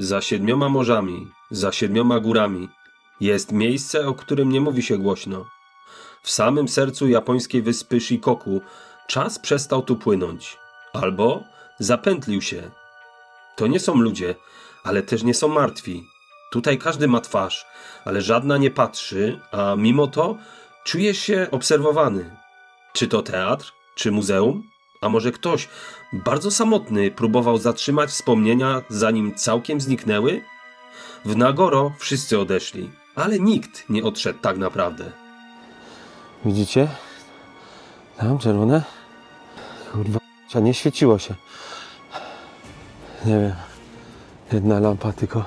Za siedmioma morzami, za siedmioma górami jest miejsce, o którym nie mówi się głośno. W samym sercu japońskiej wyspy Shikoku czas przestał tu płynąć. Albo zapętlił się. To nie są ludzie, ale też nie są martwi. Tutaj każdy ma twarz, ale żadna nie patrzy, a mimo to czujesz się obserwowany. Czy to teatr, czy muzeum? A może ktoś bardzo samotny próbował zatrzymać wspomnienia, zanim całkiem zniknęły? W Nagoro wszyscy odeszli, ale nikt nie odszedł tak naprawdę. Widzicie? Tam czerwone? Kurwa, nie świeciło się. Nie wiem. Jedna lampa tylko.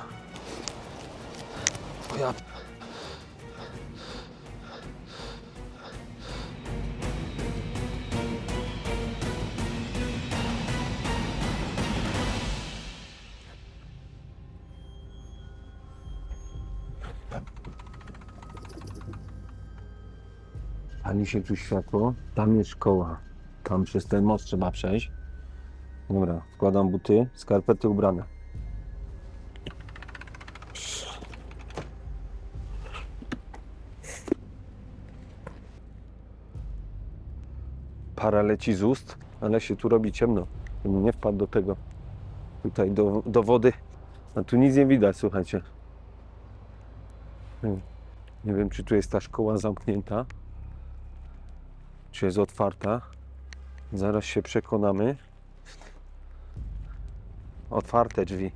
O ja... Pali się tu światło. Tam jest szkoła. Tam przez ten most trzeba przejść. Dobra, wkładam buty, skarpety ubrane. Para leci z ust, ale się tu robi ciemno. Nie wpadł do tego. Tutaj do, do wody. A tu nic nie widać, słuchajcie. Nie wiem, czy tu jest ta szkoła zamknięta czy jest otwarta. Zaraz się przekonamy. Otwarte drzwi.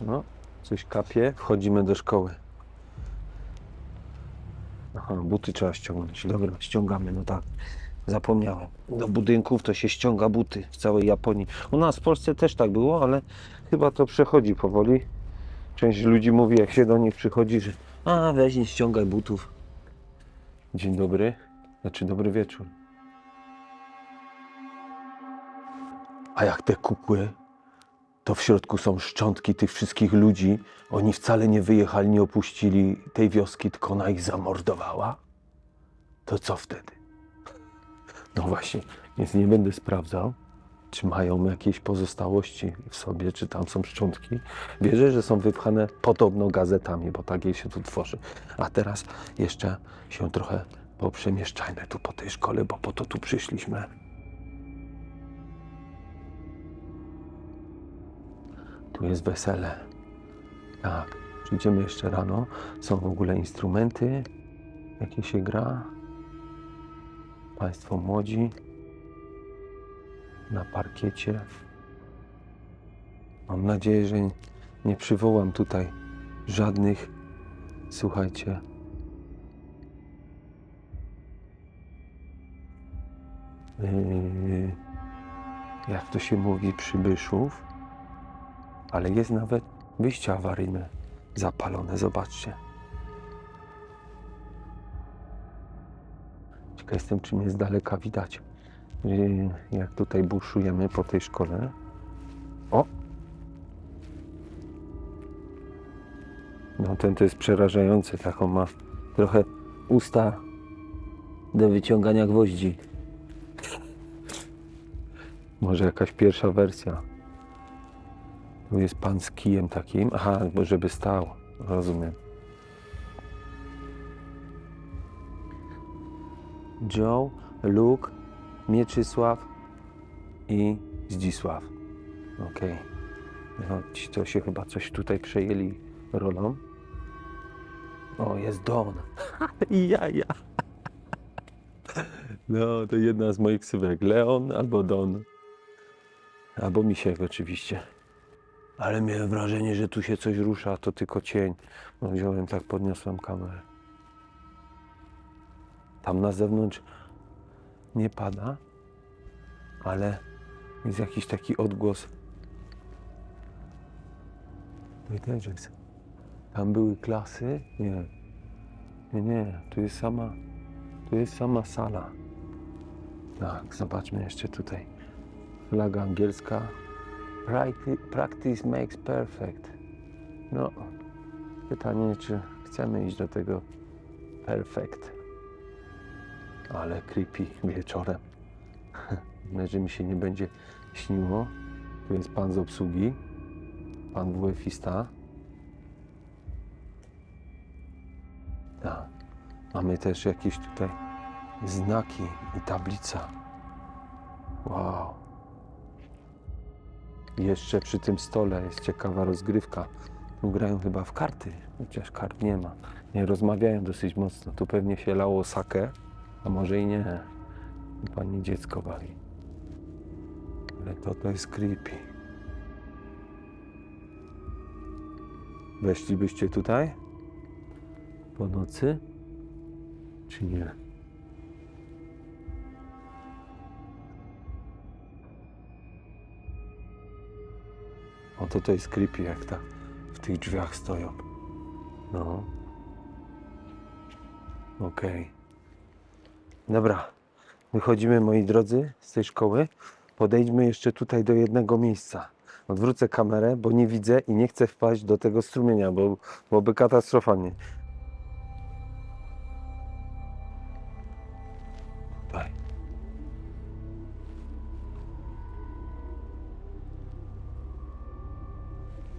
No, coś kapie. Wchodzimy do szkoły. Aha, buty trzeba ściągnąć. Dobra, ściągamy, no tak. Zapomniałem. Do budynków to się ściąga buty w całej Japonii. U nas w Polsce też tak było, ale chyba to przechodzi powoli. Część ludzi mówi, jak się do nich przychodzi, że a weź nie ściągaj butów. Dzień dobry, znaczy dobry wieczór. A jak te kukły, to w środku są szczątki tych wszystkich ludzi. Oni wcale nie wyjechali, nie opuścili tej wioski, tylko ona ich zamordowała. To co wtedy? No właśnie, więc nie będę sprawdzał, czy mają jakieś pozostałości w sobie, czy tam są szczątki. Wierzę, że są wypchane podobno gazetami, bo takiej się tu tworzy. A teraz jeszcze się trochę poprzemieszczajmy tu po tej szkole, bo po to tu przyszliśmy. Tu jest wesele. Tak, przyjdziemy jeszcze rano. Są w ogóle instrumenty, jakie się gra. Państwo młodzi na parkiecie. Mam nadzieję, że nie przywołam tutaj żadnych, słuchajcie, yy, jak to się mówi, przybyszów, ale jest nawet wyjście awaryjne zapalone, zobaczcie. Ciekaw jestem, czy mnie z daleka widać, jak tutaj buszujemy po tej szkole. O! No ten to jest przerażający, taką ma trochę usta do wyciągania gwoździ. Może jakaś pierwsza wersja. Tu jest pan z kijem takim. Aha, bo żeby stał. Rozumiem. Joe, Luke, Mieczysław i Zdzisław. Okej. No, ci to się chyba coś tutaj przejęli rolą. O, jest Don. ja, ja. No, to jedna z moich ksywek. Leon albo Don. Albo Misiek oczywiście. Ale miałem wrażenie, że tu się coś rusza, to tylko cień. No, wziąłem tak, podniosłem kamerę. Tam na zewnątrz nie pada, ale jest jakiś taki odgłos. Widać, że tam były klasy? Nie. Nie, nie, tu jest sama, tu jest sama sala. Tak, zobaczmy jeszcze tutaj. Flaga angielska. Practi- Practice makes perfect. No, pytanie, czy chcemy iść do tego perfect. Ale creepy wieczorem. Że mi się nie będzie śniło. Tu jest pan z obsługi. Pan WF-ista. Tak. Mamy też jakieś tutaj znaki i tablica. Wow. Jeszcze przy tym stole jest ciekawa rozgrywka. Tu grają chyba w karty, chociaż kart nie ma. Nie rozmawiają dosyć mocno. Tu pewnie się lało sakę, a może i nie. Pani dziecko bawi. Ale to to jest creepy. Weszlibyście tutaj? Po nocy? Czy nie? O, to to jest creepy, jak ta w tych drzwiach stoją. No. Okej. Dobra. Wychodzimy, moi drodzy, z tej szkoły. Podejdźmy jeszcze tutaj do jednego miejsca. Odwrócę kamerę, bo nie widzę i nie chcę wpaść do tego strumienia, bo byłoby katastrofalnie.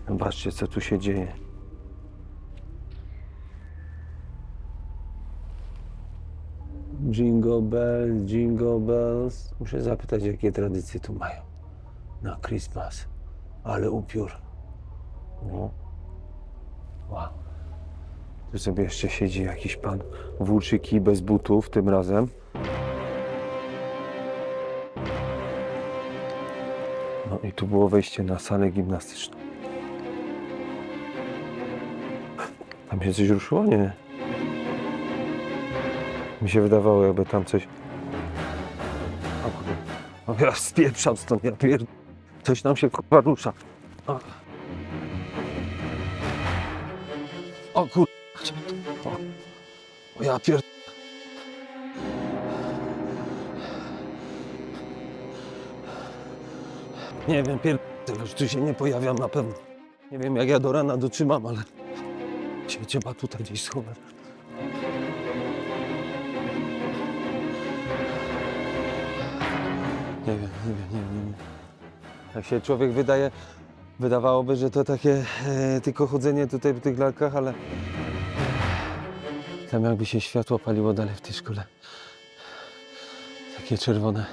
Zobaczcie, co tu się dzieje. Jingle bells, jingle bells. Muszę zapytać, jakie tradycje tu mają na Christmas. Ale upiór. No. Wow. Tu sobie jeszcze siedzi jakiś pan włóczyki bez butów tym razem. No i tu było wejście na salę gimnastyczną. Tam się coś ruszyło? Nie. Mi się wydawało, jakby tam coś... O kurde. O, ja spieprzam stąd, ja pier... Coś tam się kurwa rusza. O, o kurde. O, o ja pier... Nie wiem, pier... Już tu się nie pojawiam na pewno. Nie wiem, jak ja do rana dotrzymam, ale... Się trzeba tutaj gdzieś schować. Nie wiem, nie wiem, nie wiem, nie wiem. Jak się człowiek wydaje, wydawałoby, że to takie e, tylko chodzenie tutaj w tych lalkach, ale tam jakby się światło paliło dalej w tej szkole. Takie czerwone.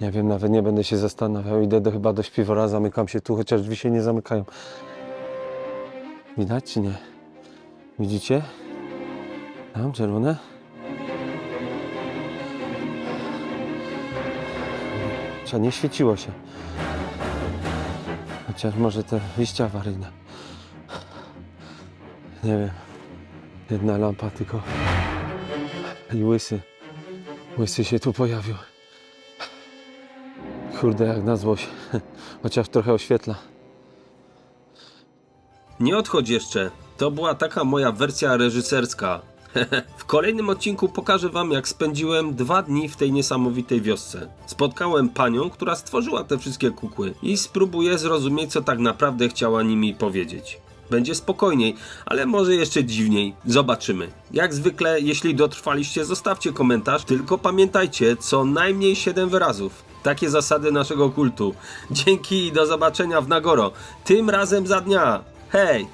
Nie wiem, nawet nie będę się zastanawiał. Idę do, chyba do śpiwora, zamykam się tu, chociaż drzwi się nie zamykają. Widać czy nie? Widzicie? Tam czerwone? Chociaż nie świeciło się. Chociaż może te wyjścia awaryjne. Nie wiem. Jedna lampa tylko. I łysy. Łysy się tu pojawił. Kurde, jak na złość. Chociaż trochę oświetla. Nie odchodź jeszcze. To była taka moja wersja reżyserska. W kolejnym odcinku pokażę wam, jak spędziłem dwa dni w tej niesamowitej wiosce. Spotkałem panią, która stworzyła te wszystkie kukły i spróbuję zrozumieć, co tak naprawdę chciała nimi powiedzieć. Będzie spokojniej, ale może jeszcze dziwniej. Zobaczymy. Jak zwykle, jeśli dotrwaliście, zostawcie komentarz, tylko pamiętajcie, co najmniej 7 wyrazów. Takie zasady naszego kultu. Dzięki i do zobaczenia w Nagoro. Tym razem za dnia. Hej!